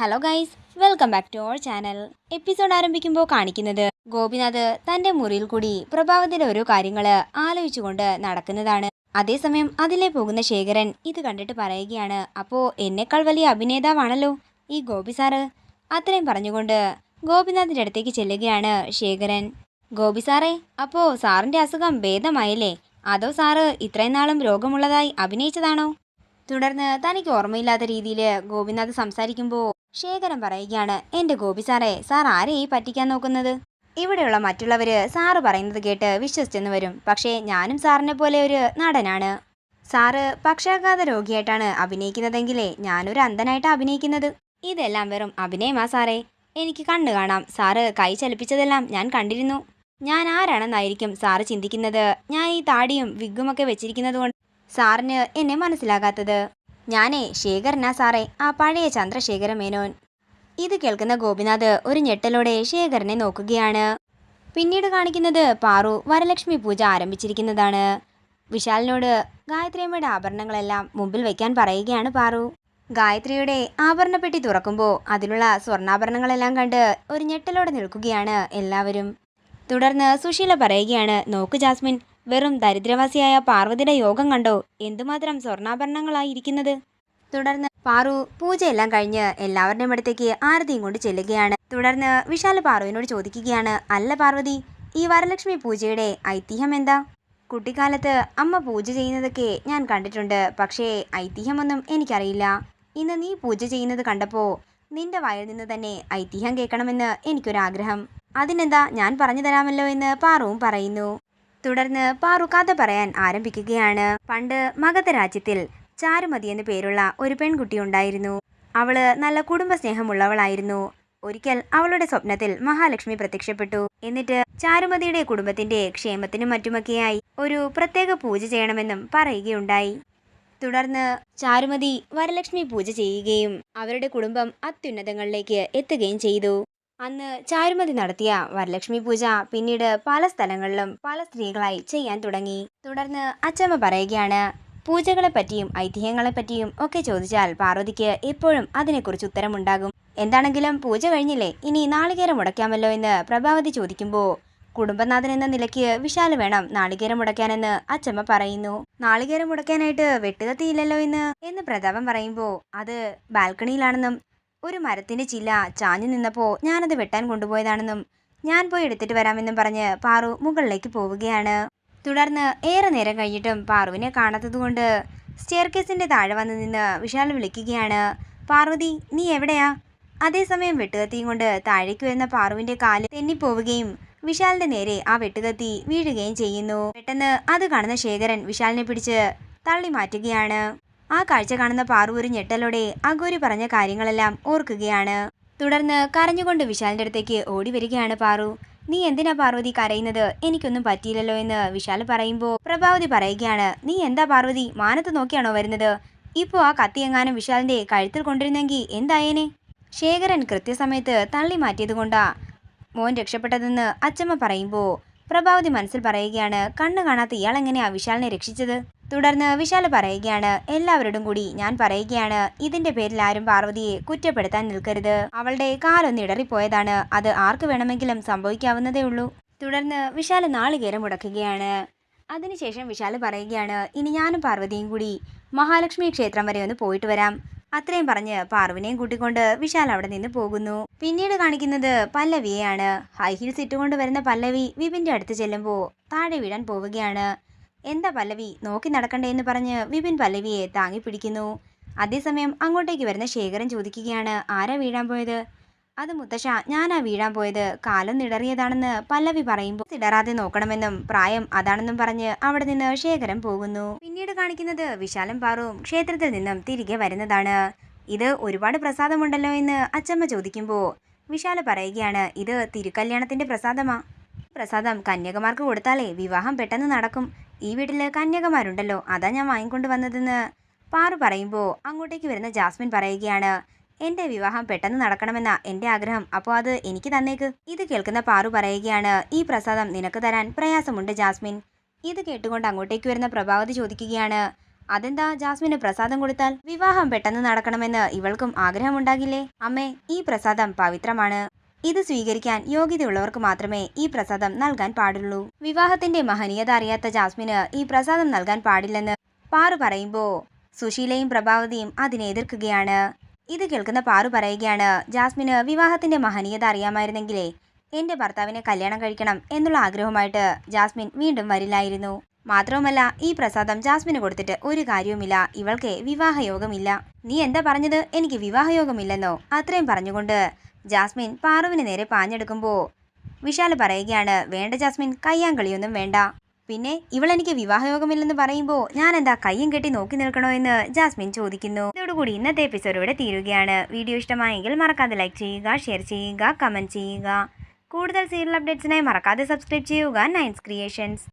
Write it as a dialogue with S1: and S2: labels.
S1: Hello guys welcome back to our channel episode ആരംഭിക്കുമ്പോൾ കാണിക്കുന്നത് ഗോപിനാഥ് തന്റെ മുറിയിൽ കൂടി പ്രഭാവത്തിന്റെ ഓരോ കാര്യങ്ങൾ ആലോചിച്ചുകൊണ്ട് നടക്കുന്നതാണ്. അതേസമയം അതിലെ പോകുന്ന ശേഖരൻ ഇത് കണ്ടിട്ട് പറയുകയാണ് അപ്പോൾ എന്നെക്കാൾ വലിയ അഭിനേതാവാണല്ലോ ഈ ഗോപി സാറ്? അത്രയും പറഞ്ഞുകൊണ്ട് ഗോപിനാഥിന്റെ അടുത്തേക്ക് ചെല്ലുകയാണ് ശേഖരൻ. ഗോപി സാറേ അപ്പോൾ സാറിന്റെ അസുഖം ഭേദമായില്ലേ? അതോ സാറ് ഇത്രയും നാളും രോഗമുള്ളതായി അഭിനയിച്ചതാണോ? തുടർന്ന് തനിക്ക് ഓർമ്മയില്ലാത്ത രീതിയിൽ ഗോപിനാഥ് സംസാരിക്കുമ്പോൾ ശേഖരൻ പറയുകയാണ് എന്റെ ഗോപി സാറേ സാർ ആരെയായി പറ്റിക്കാൻ നോക്കുന്നത്? ഇവിടെയുള്ള മറ്റുള്ളവര് സാറ് പറയുന്നത് കേട്ട് വിശ്വസിച്ചെന്ന് വരും. പക്ഷേ ഞാനും സാറിനെ പോലെ ഒരു നടനാണ്. സാറ് പക്ഷാഘാത രോഗിയായിട്ടാണ് അഭിനയിക്കുന്നതെങ്കിലേ ഞാനൊരു അന്ധനായിട്ട് അഭിനയിക്കുന്നത്. ഇതെല്ലാം വെറും അഭിനയമാ സാറേ. എനിക്ക് കണ്ണു കാണാം. സാറ് കൈ ചലിപ്പിച്ചതെല്ലാം ഞാൻ കണ്ടിരുന്നു. ഞാൻ ആരാണെന്നായിരിക്കും സാറ് ചിന്തിക്കുന്നത്? ഞാൻ ഈ താടിയും വിഗുമൊക്കെ വെച്ചിരിക്കുന്നത് കൊണ്ട് സാറിന് എന്നെ മനസ്സിലാകാത്തത്. ഞാനേ ശേഖരനാ സാറേ ആ പഴയ ചന്ദ്രശേഖര മേനോൻ. ഇത് കേൾക്കുന്ന ഗോപിനാഥ് ഒരു ഞെട്ടലോടെ ശേഖരനെ നോക്കുകയാണ്. പിന്നീട് കാണിക്കുന്നത് പാറു വരലക്ഷ്മി പൂജ ആരംഭിച്ചിരിക്കുന്നതാണ്. വിശാലിനോട് ഗായത്രിയമ്മയുടെ ആഭരണങ്ങളെല്ലാം മുമ്പിൽ വയ്ക്കാൻ പറയുകയാണ് പാറു. ഗായത്രിയുടെ ആഭരണപ്പെട്ടി തുറക്കുമ്പോൾ അതിലുള്ള സ്വർണാഭരണങ്ങളെല്ലാം കണ്ട് ഒരു ഞെട്ടലോടെ നിൽക്കുകയാണ് എല്ലാവരും. തുടർന്ന് സുശീല പറയുകയാണ് നോക്ക് ജാസ്മിൻ വെറും ദരിദ്രവാസിയായ പാർവതിയുടെ യോഗം കണ്ടോ? എന്തുമാത്രം സ്വർണാഭരണങ്ങളായി ഇരിക്കുന്നത് തുടർന്ന് പാറു പൂജയെല്ലാം കഴിഞ്ഞ് എല്ലാവരുടെയും അടുത്തേക്ക് ആരതിയും കൊണ്ട് ചെല്ലുകയാണ്. തുടർന്ന് വിശാല പാറുവിനോട് ചോദിക്കുകയാണ് അല്ല പാർവതി ഈ വരലക്ഷ്മി പൂജയുടെ ഐതിഹ്യം എന്താ? കുട്ടിക്കാലത്ത് അമ്മ പൂജ ചെയ്യുന്നതൊക്കെ ഞാൻ കണ്ടിട്ടുണ്ട് പക്ഷേ ഐതിഹ്യമൊന്നും എനിക്കറിയില്ല. ഇന്ന് നീ പൂജ ചെയ്യുന്നത് കണ്ടപ്പോൾ നിന്റെ വായിൽ നിന്ന് തന്നെ ഐതിഹ്യം കേൾക്കണമെന്ന് എനിക്കൊരാഗ്രഹം. അതിനെന്താ ഞാൻ പറഞ്ഞു തരാമല്ലോ എന്ന് പാറുവും പറയുന്നു. തുടർന്ന് പാറു കഥ പറയാൻ ആരംഭിക്കുകയാണ്. പണ്ട് മഗധ രാജ്യത്തിൽ ചാരുമതി എന്നു പേരുള്ള ഒരു പെൺകുട്ടി ഉണ്ടായിരുന്നു. അവൾ നല്ല കുടുംബ സ്നേഹമുള്ളവളായിരുന്നു ഒരിക്കൽ അവളുടെ സ്വപ്നത്തിൽ മഹാലക്ഷ്മി പ്രത്യക്ഷപ്പെട്ടു. എന്നിട്ട് ചാരുമതിയുടെ കുടുംബത്തിന്റെ ക്ഷേമത്തിനും മറ്റുമൊക്കെയായി ഒരു പ്രത്യേക പൂജ ചെയ്യണമെന്നും പറയുകയുണ്ടായി. തുടർന്ന് ചാരുമതി വരലക്ഷ്മി പൂജ ചെയ്യുകയും അവരുടെ കുടുംബം അത്യുന്നതങ്ങളിലേക്ക് എത്തുകയും ചെയ്തു. അന്ന് ചാരുമതി നടത്തിയ വരലക്ഷ്മി പൂജ പിന്നീട് പല സ്ഥലങ്ങളിലും പല സ്ത്രീകളായി ചെയ്യാൻ തുടങ്ങി. തുടർന്ന് അച്ചമ്മ പറയുകയാണ് പൂജകളെ പറ്റിയും ഐതിഹ്യങ്ങളെ പറ്റിയും ഒക്കെ ചോദിച്ചാൽ പാർവതിക്ക് എപ്പോഴും അതിനെക്കുറിച്ച് ഉത്തരമുണ്ടാകും. എന്താണെങ്കിലും പൂജ കഴിഞ്ഞില്ലേ? ഇനി നാളികേരം മുടക്കാമല്ലോ എന്ന് പ്രഭാവതി ചോദിക്കുമ്പോൾ കുടുംബനാഥൻ എന്ന നിലയ്ക്ക് വിശാൽ വേണം നാളികേരം മുടക്കാനെന്ന് അച്ചമ്മ പറയുന്നു. നാളികേരം മുടക്കാനായിട്ട് വെട്ടുകത്തിയില്ലല്ലോ എന്ന് എന്ന് പ്രതാപം പറയുമ്പോൾ അത് ബാൽക്കണിയിലാണെന്നും ഒരു മരത്തിന്റെ ചില ചാഞ്ഞു നിന്നപ്പോൾ ഞാനത് വെട്ടാൻ കൊണ്ടുപോയതാണെന്നും ഞാൻ പോയി എടുത്തിട്ട് വരാമെന്നും പറഞ്ഞ് പാറു മുകളിലേക്ക് പോവുകയാണ്. തുടർന്ന് ഏറെ നേരം കഴിഞ്ഞിട്ടും പാറുവിനെ കാണാത്തതുകൊണ്ട് സ്റ്റെയർകേസിന്റെ താഴെ വന്ന് നിന്ന് വിശാൽ വിളിക്കുകയാണ്. പാർവതി നീ എവിടെയാ? അതേസമയം വെട്ടുകത്തിയും കൊണ്ട് താഴേക്ക് വരുന്ന പാറുവിന്റെ കാൽ തെന്നിപ്പോവുകയും വിശാലിന്റെ നേരെ ആ വെട്ടുകത്തി വീഴുകയും ചെയ്യുന്നു. പെട്ടെന്ന് അത് കാണുന്ന ശേഖരൻ വിശാലിനെ പിടിച്ച് തള്ളി മാറ്റുകയാണ് ആ കാഴ്ച കാണുന്ന പാറു ഞെട്ടലോടെ അഗോരി പറഞ്ഞ കാര്യങ്ങളെല്ലാം ഓർക്കുകയാണ്. തുടർന്ന് കരഞ്ഞുകൊണ്ട് വിശാലിന്റെ അടുത്തേക്ക് ഓടി വരികയാണ് പാറു. നീ എന്തിനാ പാർവതി കരയുന്നത്? എനിക്കൊന്നും പറ്റിയില്ലല്ലോ എന്ന് വിശാൽ പറയുമ്പോൾ പ്രഭാവതി പറയുകയാണ്. നീ എന്താ പാർവതി? മാനത്ത് നോക്കിയാണോ വരുന്നത്? ഇപ്പോൾ ആ കത്തി എങ്ങാനും വിശാലിന്റെ കഴുത്തിൽ കൊണ്ടിരുന്നെങ്കിൽ എന്തായേനെ? ശേഖരൻ കൃത്യസമയത്ത് തള്ളി മാറ്റിയത് കൊണ്ടാ മോൻ രക്ഷപ്പെട്ടതെന്ന് അച്ചമ്മ പറയുമ്പോൾ പ്രഭാവതി മനസ്സിൽ പറയുകയാണ്. കണ്ണു കാണാത്ത ഇയാൾ എങ്ങനെയാ വിശാലിനെ രക്ഷിച്ചത്? തുടർന്ന് വിശാല പറയുകയാണ്. എല്ലാവരോടും കൂടി ഞാൻ പറയുകയാണ്. ഇതിന്റെ പേരിൽ ആരും പാർവതിയെ കുറ്റപ്പെടുത്താൻ നിൽക്കരുത്. അവളുടെ കാലൊന്ന് ഇടറിപ്പോയതാണ്. അത് ആർക്ക് വേണമെങ്കിലും സംഭവിക്കാവുന്നതേ ഉള്ളൂ. തുടർന്ന് വിശാൽ നാളികേരം മുടക്കുകയാണ്. അതിനുശേഷം വിശാൽ പറയുകയാണ് ഇനി ഞാനും പാർവതിയും കൂടി മഹാലക്ഷ്മി ക്ഷേത്രം വരെ ഒന്ന് പോയിട്ട് വരാം. അത്രയും പറഞ്ഞ് പാർവിനെയും കൂട്ടിക്കൊണ്ട് വിശാൽ അവിടെ നിന്ന് പോകുന്നു. പിന്നീട് കാണിക്കുന്നത് പല്ലവിയെയാണ്. ഹൈ ഹീൽസ് ഇട്ടുകൊണ്ട് വരുന്ന പല്ലവി വിപിന്റെ അടുത്ത് ചെല്ലുമ്പോൾ താഴെ വീഴാൻ പോവുകയാണ്. എന്താ പല്ലവി? നോക്കി നടക്കണ്ടേ എന്ന് പറഞ്ഞ് വിപിൻ പല്ലവിയെ താങ്ങി പിടിക്കുന്നു. അതേസമയം അങ്ങോട്ടേക്ക് വരുന്ന ശേഖരൻ ചോദിക്കുകയാണ് ആരാ വീഴാൻ പോയത്? അത് മുത്തശ്ശ ഞാനാ വീഴാൻ പോയത്. കാലം നിടറിയതാണെന്ന് പല്ലവി പറയുമ്പോൾ ഇടറാതെ നോക്കണമെന്നും പ്രായം അതാണെന്നും പറഞ്ഞ് അവിടെ നിന്ന് ശേഖരൻ പോകുന്നു. പിന്നീട് കാണിക്കുന്നത് വിശാലം പാറുവും ക്ഷേത്രത്തിൽ നിന്നും തിരികെ വരുന്നതാണ്. ഇത് ഒരുപാട് പ്രസാദമുണ്ടല്ലോ എന്ന് അച്ചമ്മ ചോദിക്കുമ്പോൾ വിശാല പറയുകയാണ് ഇത് തിരുക്കല്യാണത്തിന്റെ പ്രസാദമാ. പ്രസാദം കന്യകമാർക്ക് കൊടുത്താലേ വിവാഹം പെട്ടെന്ന് നടക്കും. ഈ വീട്ടിൽ കന്യകമാരുണ്ടല്ലോ അതാ ഞാൻ വാങ്ങിക്കൊണ്ട് വന്നതെന്ന്. പാറു പറയുമ്പോൾ അങ്ങോട്ടേക്ക് വരുന്ന ജാസ്മിൻ പറയുകയാണ് എന്റെ വിവാഹം പെട്ടെന്ന് നടക്കണമെന്ന എന്റെ ആഗ്രഹം. അപ്പോൾ അത് എനിക്ക് തന്നേക്ക്. ഇത് കേൾക്കുന്ന പാറു പറയുകയാണ് ഈ പ്രസാദം നിനക്ക് തരാൻ പ്രയാസമുണ്ട് ജാസ്മിൻ. ഇത് കേട്ടുകൊണ്ട് അങ്ങോട്ടേക്ക് വരുന്ന പ്രഭാവതി ചോദിക്കുകയാണ് അതെന്താ ജാസ്മിന് പ്രസാദം കൊടുത്താൽ വിവാഹം പെട്ടെന്ന് നടക്കണമെന്ന് ഇവൾക്കും ആഗ്രഹമുണ്ടാകില്ലേ? അമ്മേ ഈ പ്രസാദം പവിത്രമാണ്. ഇത് സ്വീകരിക്കാൻ യോഗ്യതയുള്ളവർക്ക് മാത്രമേ ഈ പ്രസാദം നൽകാൻ പാടുള്ളൂ. വിവാഹത്തിന്റെ മഹനീയത അറിയാത്ത ജാസ്മിന് ഈ പ്രസാദം നൽകാൻ പാടില്ലെന്ന് പാറു പറയുമ്പോൾ സുശീലയും പ്രഭാവതിയും അതിനെ എതിർക്കുകയാണ്. ഇത് കേൾക്കുന്ന പാറു പറയുകയാണ് ജാസ്മിന് വിവാഹത്തിന്റെ മഹനീയത അറിയാമായിരുന്നെങ്കിലേ എന്റെ ഭർത്താവിനെ കല്യാണം കഴിക്കണം എന്നുള്ള ആഗ്രഹമായിട്ട് ജാസ്മിൻ വീണ്ടും വരില്ലായിരുന്നു. മാത്രവുമല്ല ഈ പ്രസാദം ജാസ്മിന് കൊടുത്തിട്ട് ഒരു കാര്യവുമില്ല. ഇവൾക്ക് വിവാഹയോഗമില്ല. നീ എന്താ പറഞ്ഞത്? എനിക്ക് വിവാഹയോഗമില്ലെന്നോ? അത്രയും പറഞ്ഞുകൊണ്ട് ജാസ്മിൻ പാറുവിന് നേരെ പാഞ്ഞെടുക്കുമ്പോ വിശാൽ പറയുകയാണ് വേണ്ട ജാസ്മിൻ കയ്യാങ്കളിയൊന്നും വേണ്ട. പിന്നെ ഇവൾ എനിക്ക് വിവാഹയോഗമില്ലെന്ന് പറയുമ്പോൾ ഞാൻ എന്താ കയ്യും കെട്ടി നോക്കി നിൽക്കണോ എന്ന് ജാസ്മിൻ ചോദിക്കുന്നു. ഇതോടുകൂടി ഇന്നത്തെ എപ്പിസോഡ് ഇവിടെ തീരുകയാണ്. വീഡിയോ ഇഷ്ടമായെങ്കിൽ മറക്കാതെ ലൈക്ക് ചെയ്യുക ഷെയർ ചെയ്യുക കമന്റ് ചെയ്യുക. കൂടുതൽ സീരിയൽ അപ്ഡേറ്റ്സിനായി മറക്കാതെ സബ്സ്ക്രൈബ് ചെയ്യുക. നയൻസ് ക്രിയേഷൻസ്